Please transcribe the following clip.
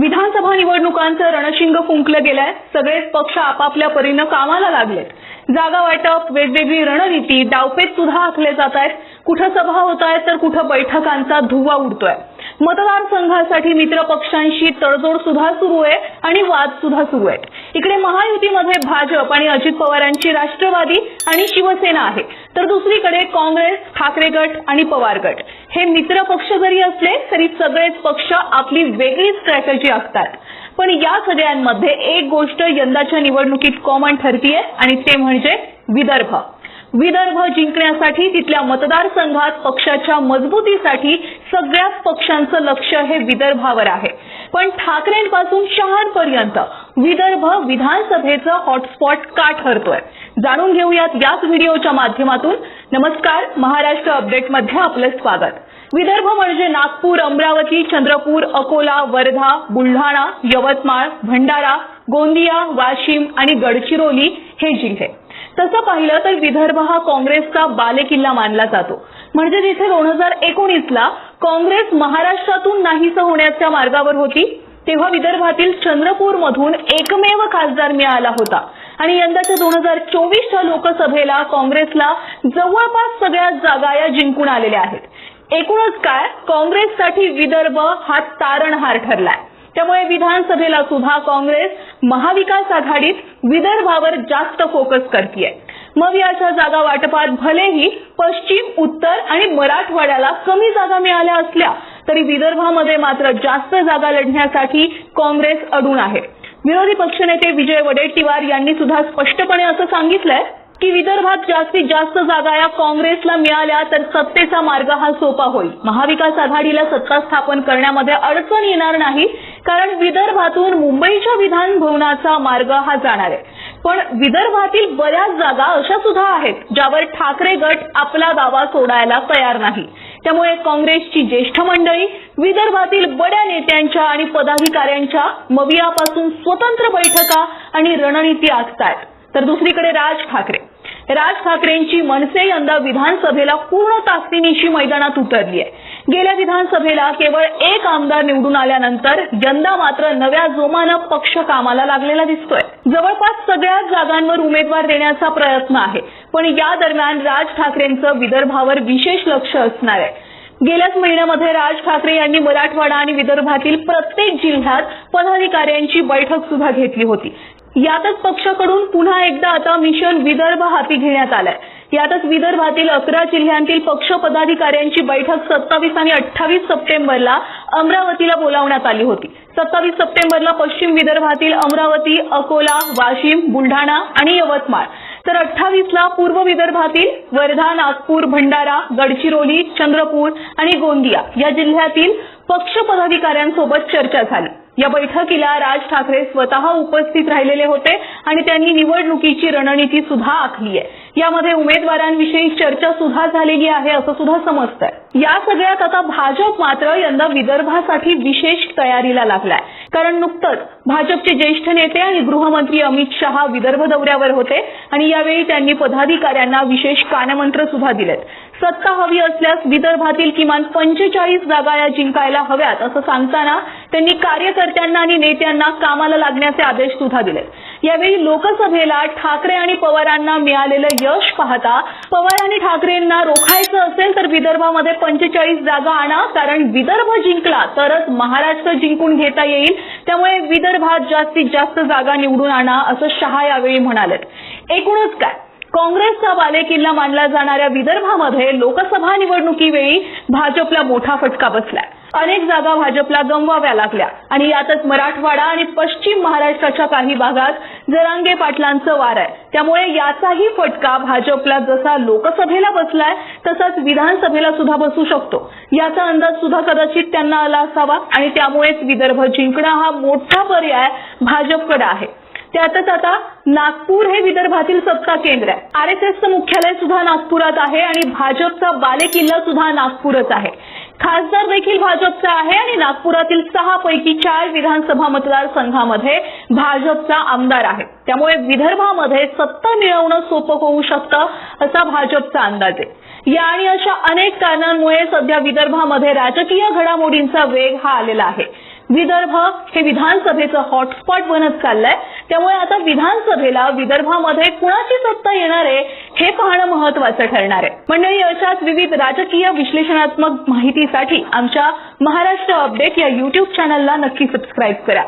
विधानसभा निवडणुकांचं रणशिंग फुंकलं गेलंय. सगळेच पक्ष आपापल्या परीनं कामाला लागलेत. जागा वाटप वेगवेगळी रणनीती डावपेच सुद्धा आखले जात आहेत कुठं सभा होत आहेत तर कुठं बैठकांचा धुव्वा उडतोय. मतदारसंघासाठी मित्र पक्षांशी तडजोड सुद्धा सुरू आहे आणि वाद सुद्धा सुरू आहेत. इकडे महायुतीमध्ये भाजप आणि अजित पवारांची राष्ट्रवादी आणि शिवसेना आहे. तर दुसरीकडे काँग्रेस ठाकरे गट आणि पवार गट. हे मित्र पक्ष जरी असले तरी सगळेच पक्ष आपली वेगळी स्ट्रॅटजी आखतात. पण या सगळ्यांमध्ये एक गोष्ट यंदाच्या निवडणुकीत कॉमन ठरतीये आणि ते म्हणजे विदर्भ. विदर्भ जिंकण्यासाठी तिथल्या मतदारसंघात पक्षाच्या मजबूतीसाठी सगळ्याच पक्षांचं लक्ष हे विदर्भावर आहे. पण ठाकरेंपासून शहांपर्यंत विदर्भ विधानसभेचं हॉटस्पॉट का ठरतोय? जाणून घेऊयात याच व्हिडिओच्या माध्यमातून. नमस्कार महाराष्ट्र अपडेटमध्ये आपलं स्वागत. विदर्भ म्हणजे नागपूर अमरावती चंद्रपूर अकोला वर्धा बुलढाणा यवतमाळ भंडारा गोंदिया वाशिम आणि गडचिरोली हे जिल्हे. तसं पाहिलं तर विदर्भ हा काँग्रेसचा बालेकिल्ला मानला जातो. म्हणजे जिथे दोन हजार एकोणीसला काँग्रेस महाराष्ट्रातून नाहीसं होण्याच्या मार्गावर होती तेव्हा विदर्भातील चंद्रपूर मधून एकमेव खासदार मिळाला होता. आणि यंदाच्या दोन हजार चोवीसच्या लोकसभेला काँग्रेसला जवळपास सगळ्या जागा या जिंकून आलेल्या आहेत. एकूणच काय काँग्रेससाठी विदर्भ हा तारणहार ठरलाय. त्यामुळे विधानसभेला सुद्धा काँग्रेस महाविकास आघाडीत विदर्भावर जास्त फोकस करतीये. मग याच्या जागा वाटपात भलेही पश्चिम उत्तर आणि मराठवाड्याला कमी जागा मिळाल्या असल्या तरी विदर्भामध्ये मात्र जास्त जागा लढण्यासाठी काँग्रेस अडून आहे. विरोधी पक्षनेते विजय वडेट्टीवार यांनी सुद्धा स्पष्टपणे असं सांगितलंय की विदर्भात जास्तीत जास्त जागा या काँग्रेसला मिळाल्या तर सत्तेचा मार्ग हा सोपा होईल. महाविकास आघाडीला सत्ता स्थापन करण्यामध्ये अडचण येणार नाही कारण विदर्भातून मुंबईच्या विधान भवनाचा मार्ग हा जाणार आहे. पण विदर्भातील बऱ्याच जागा अशा सुद्धा आहेत ज्यावर ठाकरे गट आपला दावा सोडायला तयार नाही. त्यामुळे काँग्रेसची ज्येष्ठ मंडळी विदर्भातील बड्या नेत्यांच्या आणि पदाधिकाऱ्यांच्या मवियापासून स्वतंत्र बैठका आणि रणनीती आखतायत. तर दुसरीकडे राज ठाकरे. राज ठाकरेंची मनसे यंदा विधानसभेला पूर्ण ताकदीनिशी मैदानात उतरली आहे गेल्या विधानसभेला केवळ एक आमदार निवडून आल्यानंतर यंदा मात्र नव्या जोमानं पक्ष कामाला लागलेला दिसतोय. जवळपास सगळ्याच जागांवर उमेदवार देण्याचा प्रयत्न आहे. पण या दरम्यान राज ठाकरेंचं विदर्भावर विशेष लक्ष असणार आहे. गेल्याच महिन्यामध्ये राज ठाकरे यांनी मराठवाडा आणि विदर्भातील प्रत्येक जिल्ह्यात पदाधिकाऱ्यांची बैठक सुद्धा घेतली होती. यातच पक्षाकडून पुन्हा एकदा आता मिशन विदर्भ हाती घेण्यात आलंय. यातच विदर्भातील अकरा जिल्ह्यांतील पक्ष पदाधिकाऱ्यांची बैठक सत्तावीस आणि अठ्ठावीस सप्टेंबरला अमरावतीला बोलावण्यात आली होती. सत्तावीस सप्टेंबरला पश्चिम विदर्भातील अमरावती अकोला वाशिम बुलढाणा आणि यवतमाळ. तर अठ्ठावीसला पूर्व विदर्भातील वर्धा नागपूर भंडारा गडचिरोली चंद्रपूर आणि गोंदिया या जिल्ह्यातील पक्ष पदाधिकाऱ्यांसोबत चर्चा झाली. या बैठकीला राज ठाकरे स्वतः उपस्थित राहिलेले होते आणि त्यांनी निवडणुकीची रणनीती सुद्धा आखली आहे. यामध्ये उमेदवारांविषयी चर्चा सुद्धा झालेली आहे असं सुद्धा समजतंय. या सगळ्यात आता भाजप मात्र यंदा विदर्भासाठी विशेष तयारीला लागलाय. कारण नुकतंच भाजपचे ज्येष्ठ नेते आणि गृहमंत्री अमित शहा विदर्भ दौऱ्यावर होते आणि यावेळी त्यांनी पदाधिकाऱ्यांना विशेष कानमंत्र सुद्धा दिलेत. सत्ता हवी असल्यास विदर्भातील किमान पंचेचाळीस जागा या जिंकायला हव्यात असं सांगताना त्यांनी कार्यकर्त्यांना आणि नेत्यांना कामाला लागण्याचे आदेश सुद्धा दिले यावेळी लोकसभेला ठाकरे आणि पवारांना मिळालेलं यश पाहता पवार आणि ठाकरेंना रोखायचं असेल तर विदर्भामध्ये पंचेचाळीस जागा आणा कारण विदर्भ जिंकला तरच महाराष्ट्र जिंकून घेता येईल. त्यामुळे विदर्भात जास्तीत जास्त जागा निवडून आणा असं शहा यावेळी म्हणाले एकूणच काय? काँग्रेसचा बालेकिल्ला मानला जाणाऱ्या विदर्भामध्ये लोकसभा निवडणुकीवेळी भाजपला मोठा फटका बसलाय. अनेक जागा भाजपला गमवाव्या लागल्या. आणि यातच मराठवाडा आणि पश्चिम महाराष्ट्राच्या काही भागात जरांगे पाटलांचं वार आहे. त्यामुळे याचाही फटका भाजपला जसा लोकसभेला बसलाय तसाच विधानसभेला सुद्धा बसू शकतो. याचा अंदाज सुद्धा कदाचित त्यांना आला असावा आणि त्यामुळेच विदर्भ जिंकणं हा मोठा पर्याय भाजपकडे आहे. त्यातच आता नागपूर हे विदर्भातील सत्ता केंद्र आहे. आर एस एसचं मुख्यालय सुद्धा नागपुरात आहे आणि भाजपचा बालेकिल्ला सुद्धा नागपूरच आहे. खासदार देखील भाजपचा आहे आणि नागपुरातील सहा पैकी चार विधानसभा मतदारसंघामध्ये भाजपचा आमदार आहे. त्यामुळे विदर्भामध्ये सत्ता मिळवणं सोपं होऊ शकतं असा भाजपचा अंदाज आहे. या आणि अशा अनेक कारणांमुळे सध्या विदर्भामध्ये राजकीय घडामोडींचा वेग हा आलेला आहे. विदर्भ हे विधानसभेचं हॉटस्पॉट बनत चाललंय. त्यामुळे आता विधानसभेला विदर्भामध्ये कुणाची सत्ता येणार आहे हे पाहणं महत्वाचं ठरणार आहे. मंडळी अशाच विविध राजकीय विश्लेषणात्मक माहितीसाठी आमच्या महाराष्ट्र अपडेट या युट्यूब चॅनलला नक्की सबस्क्राईब करा.